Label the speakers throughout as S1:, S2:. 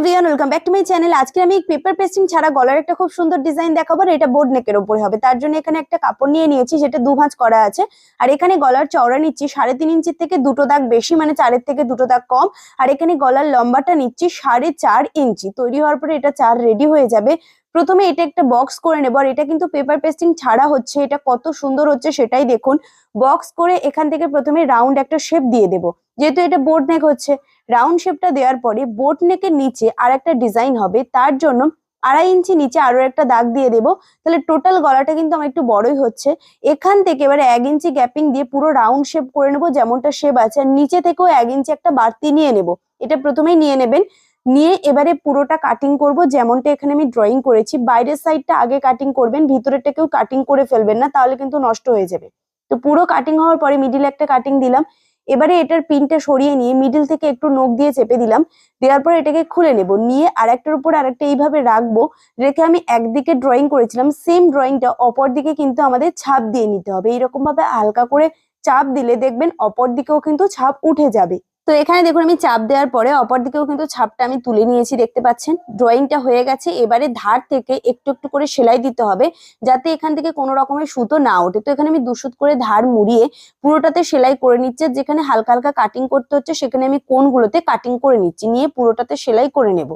S1: Everyone welcome back to my channel আজকে আমি paper pasting ছাড়া গলার একটা খুব সুন্দর ডিজাইন দেখাবো আর এটা বোর্ড নেকের উপরে হবে। তার জন্য এখানে একটা কাপড় নিয়ে নিয়েছি, যেটা দু ভাঁজ করা আছে। আর এখানে গলার চওড়া নিচ্ছি, সাড়ে তিন ইঞ্চির থেকে দুটো দাগ বেশি মানে চারের থেকে দুটো দাগ কম। আর এখানে গলার লম্বাটা নিচ্ছি সাড়ে চার ইঞ্চি। তৈরি হওয়ার পরে এটা চার রেডি হয়ে যাবে। প্রথমে এটা একটা বক্স করে নেব, আর এটা কিন্তু পেপার পেস্টিং ছাড়া হচ্ছে, এটা কত সুন্দর হচ্ছে সেটাই দেখুন। বক্স করে এখান থেকে প্রথমে রাউন্ড একটা শেপ দিয়ে দেবো। যেহেতু এটা বোর্ড নেক হচ্ছে রাউন্ড শেপটা দেওয়ার পরে বোট নেকের নিচে আর একটা ডিজাইন হবে, তার জন্য আড়াই ইঞ্চি নিচে আরও একটা দাগ দিয়ে দেবো। তাহলে টোটাল গলাটা কিন্তু আমার একটু বড়ই হচ্ছে। এখান থেকে এবারে এক ইঞ্চি গ্যাপিং দিয়ে পুরো রাউন্ড শেপ করে নেব, যেমনটা শেপ আছে, আর নিচে থেকেও এক ইঞ্চি একটা বাড়তি নিয়ে নেব। এটা প্রথমেই নিয়ে নেবেন। নিয়ে এবারে পুরোটা কাটিং করব, যেমনটা এখানে আমি ড্রয়িং করেছি। বাইরের সাইডটা আগে কাটিং করবেন, ভিতরেরটাকেও কাটিং করে ফেলবেন না, তাহলে কিন্তু নষ্ট হয়ে যাবে। তো পুরো কাটিং হওয়ার পরে মিডিলে একটা কাটিং দিলাম। এবারে এটার পিনটা সরিয়ে নিয়ে মিডিল থেকে একটু নখ দিয়ে চেপে দিলাম। দেওয়ার পর এটাকে খুলে নেব। নিয়ে আরেকটার উপর আরেকটা এইভাবে রাখব, রেখে আমি একদিকে ড্রয়িং করেছিলাম। সেম ড্রয়িংটা অপর দিকে কিন্তু আমাদের ছাপ দিয়ে নিতে হবে। এইরকম ভাবে হালকা করে চাপ দিলে দেখবেন অপর দিকেও কিন্তু ছাপ উঠে যাবে। তো এখানে দেখুন, আমি চাপ দেওয়ার পরে অপর দিকেও কিন্তু ছাপটা আমি তুলে নিয়েছি, দেখতে পাচ্ছেন? ড্রয়িংটা হয়ে গেছে, এবারে ধার থেকে একটু একটু করে সেলাই দিতে হবে, যাতে এখান থেকে কোনো রকমের সুতো না ওঠে। তো এখানে আমি দুশুত করে ধার মুড়িয়ে পুরোটাতে সেলাই করে নিচ্ছে যেখানে হালকা হালকা কাটিং করতে হচ্ছে, সেখানে আমি কোনগুলোতে কাটিং করে নিচ্ছি, নিয়ে পুরোটাতে সেলাই করে নেব।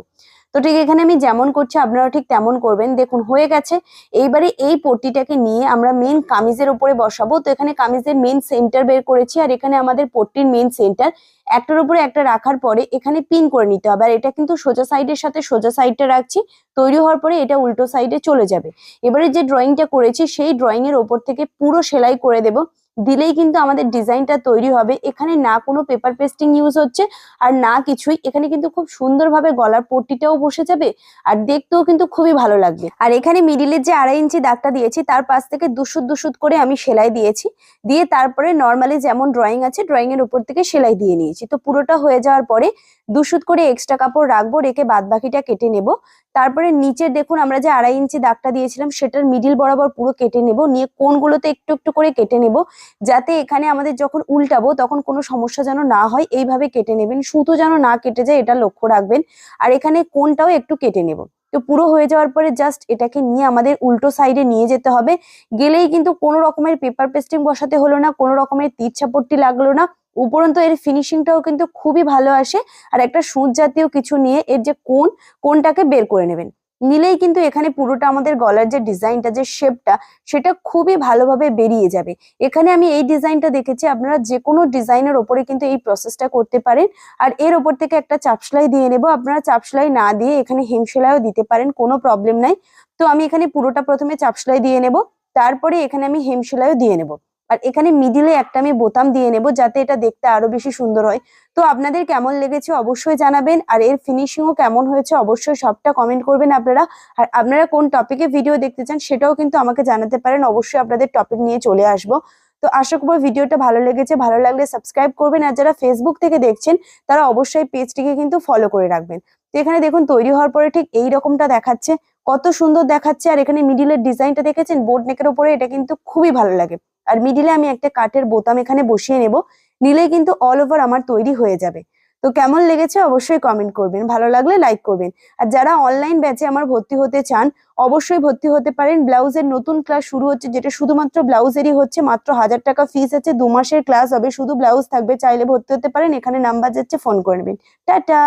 S1: তো ঠিক এখানে আমি যেমন করছি আপনারা ঠিক তেমন করবেন। দেখুন, হয়ে গেছে। এইবারে এই পট্টিটাকে নিয়ে আমরা মেন কামিজের উপরে বসাবো। তো এখানে কামিজের মেন সেন্টার বের করেছি আর এখানে আমাদের পট্টির মেন সেন্টার একটার উপরে একটা রাখার পরে এখানে পিন করে নিতে হবে। আর এটা কিন্তু সোজা সাইডের সাথে সোজা সাইডটা রাখছি। তৈরি হওয়ার পরে এটা উল্টো সাইডে চলে যাবে। এবারে যে ড্রয়িংটা করেছি, সেই ড্রয়িং এর ওপর থেকে পুরো সেলাই করে দেবো। দিলেই কিন্তু আমাদের ডিজাইনটা তৈরি হবে। এখানে না কোনো পেপার পেস্টিং ইউজ হচ্ছে আর না কিছুই। এখানে কিন্তু খুব সুন্দরভাবে গলার পট্টিটাও বসে যাবে আর দেখতেও কিন্তু খুবই ভালো লাগবে। আর এখানে মিডিলের যে আড়াই ইঞ্চি দাগটা দিয়েছি, তার পাশ থেকে দুশুদ দুশুদ করে আমি সেলাই দিয়েছি। দিয়ে তারপরে নর্মালি যেমন ড্রয়িং আছে ড্রয়িং এর উপর থেকে সেলাই দিয়ে নিয়েছি। তো পুরোটা হয়ে যাওয়ার পরে দুশুদ করে এক্সট্রা কাপড় রাখব, রেখে বাদ বাকিটা কেটে নেব। তারপরে নিচে দেখুন আমরা যে আড়াই ইঞ্চি দাগটা দিয়েছিলাম, সেটার মিডিল বরাবর পুরো কেটে নেব। নিয়ে কোনগুলোতে একটু একটু করে কেটে নেব। যাতে এখানে আমাদের যখন উল্টাবো তখন কোনো সমস্যা যেন না হয়, এইভাবে কেটে নেবেন, সুতো যেন না কেটে যায় এটা লক্ষ্য রাখবেন। আর এখানে কোনটাও একটু কেটে নেব। তো পুরো হয়ে যাওয়ার পরে জাস্ট এটাকে নিয়ে আমাদের উল্টো সাইডে নিয়ে যেতে হবে। গেলেই কিন্তু কোনো রকমের পেপার পেস্টিং বসাতে হলো না, কোনো রকমের তীর ছাপট্টি লাগল না। উপরন্ত এর ফিনিশিংটাও কিন্তু খুবই ভালো আসে। আর একটা সুচ জাতীয় কিছু নিয়ে এর যে কোন কোনটাকে বের করে নেবেন। নিলেই কিন্তু এখানে পুরোটা আমাদের গলার যে ডিজাইনটা, যে শেপটা, সেটা খুবই ভালোভাবে বেরিয়ে যাবে। এখানে আমি এই ডিজাইনটা দেখেছি, আপনারা যে কোনো ডিজাইনের ওপরে কিন্তু এই প্রসেসটা করতে পারেন। আর এর ওপর থেকে একটা চাপ সেলাই দিয়ে নেব। আপনারা চাপ সেলাই না দিয়ে এখানে হেম সেলাইও দিতে পারেন, কোনো প্রবলেম নাই। তো আমি এখানে পুরোটা প্রথমে চাপ সেলাই দিয়ে নেব। তারপরে এখানে আমি হেম সেলাইও দিয়ে নেব। আর এখানে মিডিলে একটা আমি বোতাম দিয়ে নেব যাতে এটা দেখতে আরও বেশি সুন্দর হয়। তো আপনাদের কেমন লেগেছে অবশ্যই জানাবেন, আর এর ফিনিশিংও কেমন হয়েছে অবশ্যই সবটা কমেন্ট করবেন আপনারা। আর আপনারা কোন টপিকে ভিডিও দেখতে চান সেটাও কিন্তু আমাকে জানাতে পারেন, অবশ্যই আপনাদের টপিক নিয়ে চলে আসব। তো আশা করব ভিডিওটা ভালো লেগেছে, ভালো লাগলে সাবস্ক্রাইব করবেন, আর যারা ফেসবুক থেকে দেখছেন, তারা অবশ্যই পেজটিকে কিন্তু ফলো করে রাখবেন। তো এখানে দেখুন তৈরি হওয়ার পরে ঠিক এই রকমটা দেখাচ্ছে, কত সুন্দর দেখাচ্ছে, আর এখানে মিডিলের ডিজাইনটা দেখেছেন? বোর্ড নেকের উপরে এটা কিন্তু খুবই ভালো লাগে। আর মিডিলে আমি একটা কাঠের বোতাম এখানে বসিয়ে নেব। নিলে কিন্তু অল ওভার আমার তৈরি হয়ে যাবে। তো কেমন লেগেছে অবশ্যই কমেন্ট করবেন। ভালো লাগলে লাইক করবেন। আর যারা অনলাইন ব্যাচে আমার ভর্তি হতে চান, অবশ্যই ভর্তি হতে পারেন। ব্লাউজের নতুন ক্লাস শুরু হচ্ছে, যেটা শুধুমাত্র ব্লাউজেরই হচ্ছে, মাত্র হাজার টাকা ফিস আছে, দু মাসের ক্লাস হবে, শুধু ব্লাউজ থাকবে, চাইলে ভর্তি হতে পারেন। এখানে নাম্বার যাচ্ছে ফোন করে নেবেন। টাটা!